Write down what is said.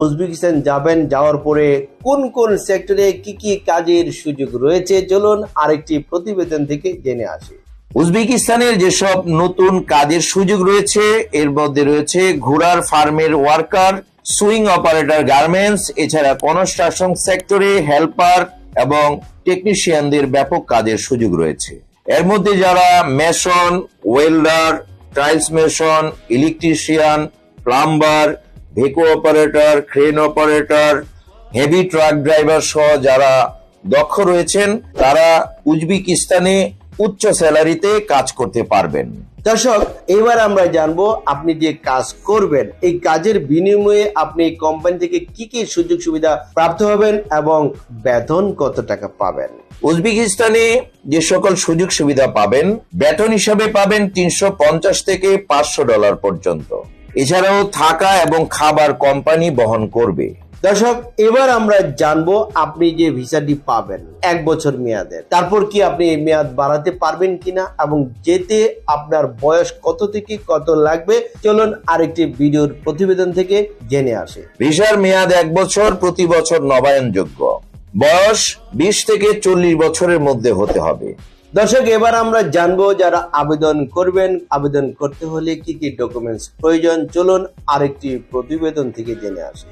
Uzbekistan যাবেন, যাওয়ার পরে কোন কোন সেক্টরে কি কি কাজের সুযোগ রয়েছে, চলুন আরেকটি প্রতিবেদন থেকে জেনে আসি। উজবেকিস্তানের যেসব নতুন কাজের সুযোগ রয়েছে, এর মধ্যে রয়েছে ঘোড়ার ফার্মের ওয়ার্কার, সুইং অপারেটর গার্মেন্টস, এছাড়া কনস্ট্রাকশন সেক্টরে হেল্পার এবং টেকনিশিয়ানদের ব্যাপক কাজের সুযোগ রয়েছে। এর মধ্যে যারা mason, welder, tiles mason, electrician, plumber ভেকো operator crane operator heavy truck driver সহ যারা দক্ষ রয়েছেন তারা উজবেকিস্তানে উচ্চ স্যালারিতে কাজ করতে পারবেন। দর্শক এবার আমরা জানব আপনি যে কাজ করবেন এই কাজের বিনিময়ে আপনি এই কোম্পানি থেকে কি কি সুযোগ সুবিধা প্রাপ্ত হবেন এবং বেতন কত টাকা পাবেন? উজবেকিস্তানে যে সকল সুযোগ সুবিধা পাবেন বেতন হিসাবে পাবেন তিনশো পঞ্চাশ থেকে পাঁচশো ডলার পর্যন্ত। এছাড়াও থাকা এবং খাবার কোম্পানি বহন করবে। দর্শক এবার আমরা জানব আপনি যে ভিসাটি পাবেন এক বছর মেয়াদের তারপর কি আপনি এই মেয়াদ বাড়াতে পারবেন কিনা এবং যেতে আপনার বয়স কত থেকে কত লাগবে? চলুন আরেকটি ভিডিওর প্রতিবেদন থেকে জেনে আসে। ভিসার মেয়াদ এক বছর প্রতি বছর নবায়নযোগ্য। বয়স বিশ থেকে চল্লিশ বছরের মধ্যে হতে হবে। দর্শক, এবার আমরা জানব যারা আবেদন করবেন। আবেদন করতে হলে কি কি ডকুমেন্টস প্রয়োজন? চলুন আরেকটি প্রতিবেদন থেকে জেনে আসি।